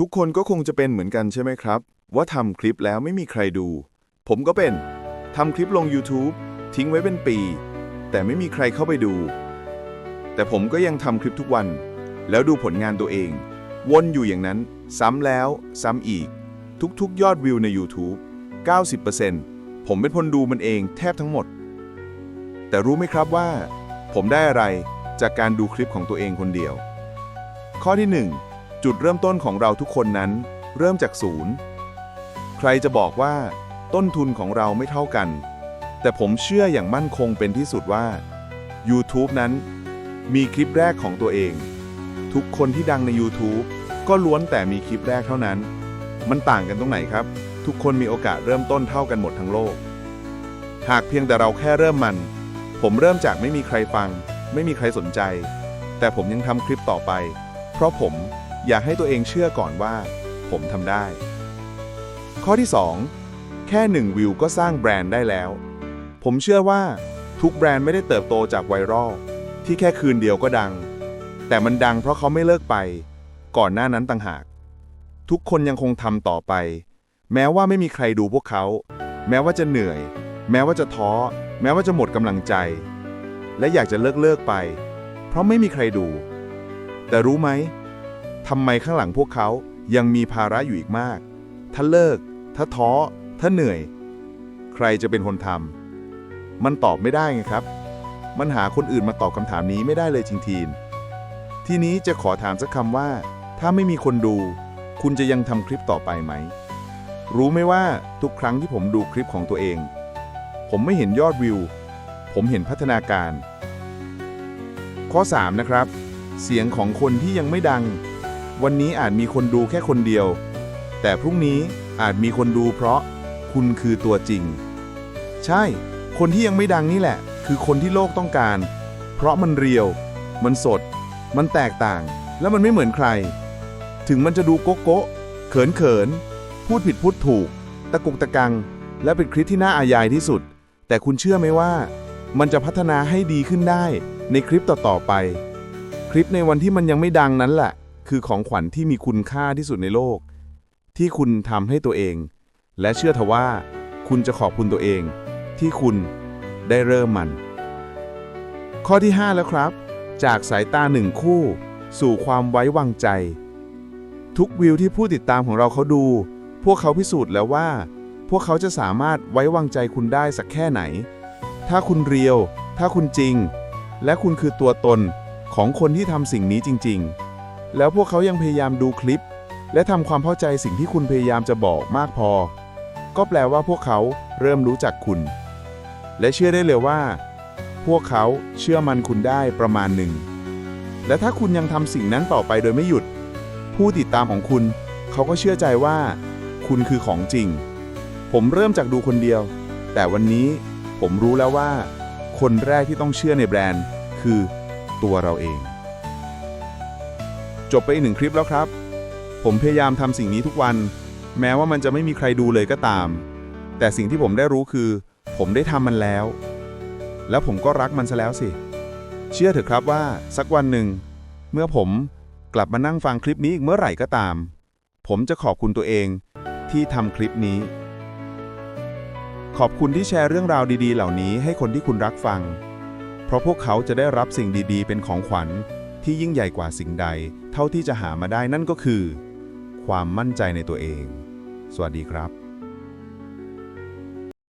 ทุกคนก็คงจะเป็นเหมือนกันใช่ไหมครับ ว่าทำคลิปแล้วไม่มีใครดู ผมก็เป็นทำคลิปลง YouTube ทิ้งไว้เป็นปี แต่ไม่มีใครเข้าไปดู แต่ผมก็ยังทำคลิปทุกวัน แล้วดูผลงานตัวเอง วนอยู่อย่างนั้น ซ้ำแล้ว ซ้ำอีก ทุกๆ ยอดวิวใน YouTube 90%ผมเป็นคนดูมันเองแทบทั้งหมด แต่รู้ไหมครับว่า ผมได้อะไรจากการดูคลิปของตัวเองคนเดียว ข้อที่ 1 จุดเริ่มต้นของเราทุกคนนั้น เริ่มจากศูนย์ ใครจะบอกว่า ต้นทุนของเราไม่เท่ากัน แต่ผมเชื่ออย่างมั่นคงเป็นที่สุดว่า YouTube นั้น มีคลิปแรกของตัวเอง ทุกคนที่ดังใน YouTube ก็ล้วนแต่มีคลิปแรกเท่านั้น มันต่างกันตรงไหนครับ ทุกคนมีโอกาสเริ่มต้นเท่ากันหมดทั้งโลก หากเพียงแต่เราแค่เริ่มมัน ผมเริ่มจากไม่มีใครฟัง ไม่มีใครสนใจ แต่ผมยังทำคลิปต่อไป เพราะผม อยากให้ตัวเองเชื่อก่อนว่า ผมทำได้ ข้อที่ 2 แค่หนึ่งวิวก็สร้างแบรนด์ได้แล้ว ผมเชื่อว่าทุกแบรนด์ไม่ได้เติบโตจากไวรัลที่แค่คืนเดียวก็ดัง แต่มันดังเพราะเขาไม่เลิกไป ก่อนหน้านั้นต่างหาก ทุกคนยังคงทำต่อไป แม้ว่าไม่มีใครดูพวกเขา แม้ว่าจะเหนื่อย แม้ว่าจะท้อ แม้ว่าจะหมดกำลังใจ และอยากจะเลิกเลิกไป เพราะไม่มีใครดู แต่รู้ไหม ทำไมข้างหลังพวกเขายังมีภาระอยู่อีกมาก ถ้าเลิก ถ้าท้อ ถ้าเหนื่อย ใครจะเป็นคนทำ มันตอบไม่ได้ไงครับ มันหาคนอื่นมาตอบคำถามนี้ไม่ได้เลยจริงๆ ทีนี้จะขอถามสักคำว่า ถ้าไม่มีคนดู คุณจะยังทำคลิปต่อไปไหม รู้ไหมว่าทุกครั้งที่ผมดูคลิปของตัวเอง ผมไม่เห็นยอดวิว ผมเห็นพัฒนาการ ข้อ 3 นะครับ เสียงของคนที่ยังไม่ดัง วันนี้อาจมีคนดูแค่คนเดียว แต่พรุ่งนี้อาจมีคนดูเพราะคุณคือตัวจริง ใช่ คนที่ยังไม่ดังนี่แหละ คือคนที่โลกต้องการ เพราะมันเรียว มันสด มันแตกต่าง แล้วมันไม่เหมือนใคร ถึงมันจะดูโก๊ะโก๊เขินเขิน พูดผิดพูดถูก ตะกุกตะกัง และเป็นคลิปที่น่าอายายที่สุด แต่คุณเชื่อไหมว่า มันจะพัฒนาให้ดีขึ้นได้ในคลิปต่อๆไป คลิปในวันที่มันยังไม่ดังนั้นแหละ คือของขวัญที่มีคุณค่าที่สุดในโลก ที่คุณทำให้ตัวเอง และเชื่อเถอะว่า คุณจะขอบคุณตัวเอง ที่คุณได้เริ่มมัน ข้อที่ 5 แล้วครับ จากสายตาหนึ่งคู่ สู่ความไว้วางใจ ทุกวิวที่ผู้ติดตามของเราเขาดู พวกเขาพิสูจน์แล้วว่า พวกเขาจะสามารถไว้วางใจคุณได้สักแค่ไหน ถ้าคุณเรียว ถ้าคุณจริง และคุณคือตัวตนของคนที่ทำสิ่งนี้จริง ๆ แล้วพวกเขายังพยายามดูคลิป และทำความเข้าใจสิ่งที่คุณพยายามจะบอกมากพอ ก็แปลว่าพวกเขาเริ่มรู้จักคุณ และเชื่อได้เลยว่า พวกเขาเชื่อมันคุณได้ประมาณหนึ่ง และถ้าคุณยังทำสิ่งนั้นต่อไปโดยไม่หยุด ผู้ติดตามของคุณ เขาก็เชื่อใจว่า คุณคือของจริง ผมเริ่มจากดูคนเดียว แต่วันนี้ผมรู้แล้วว่า คนแรกที่ต้องเชื่อในแบรนด์ คือตัวเราเอง จบไปอีกหนึ่งคลิปแล้วครับ ผมพยายามทำสิ่งนี้ทุกวัน แม้ว่ามันจะไม่มีใครดูเลยก็ตาม แต่สิ่งที่ผมได้รู้คือ ผมได้ทำมันแล้ว แล้วผมก็รักมันซะแล้วสิ เชื่อเถอะครับว่าสักวันหนึ่ง เมื่อผมกลับมานั่งฟังคลิปนี้อีกเมื่อไหร่ก็ตาม ผมจะขอบคุณตัวเองที่ทำคลิปนี้ ขอบคุณที่แชร์เรื่องราวดีๆ เหล่านี้ให้คนที่คุณรักฟัง เพราะพวกเขาจะได้รับสิ่งดีๆ เป็นของขวัญ ที่ยิ่งใหญ่กว่าสิ่งใด เท่าที่จะหามาได้นั่นก็คือ ความมั่นใจในตัวเอง สวัสดีครับ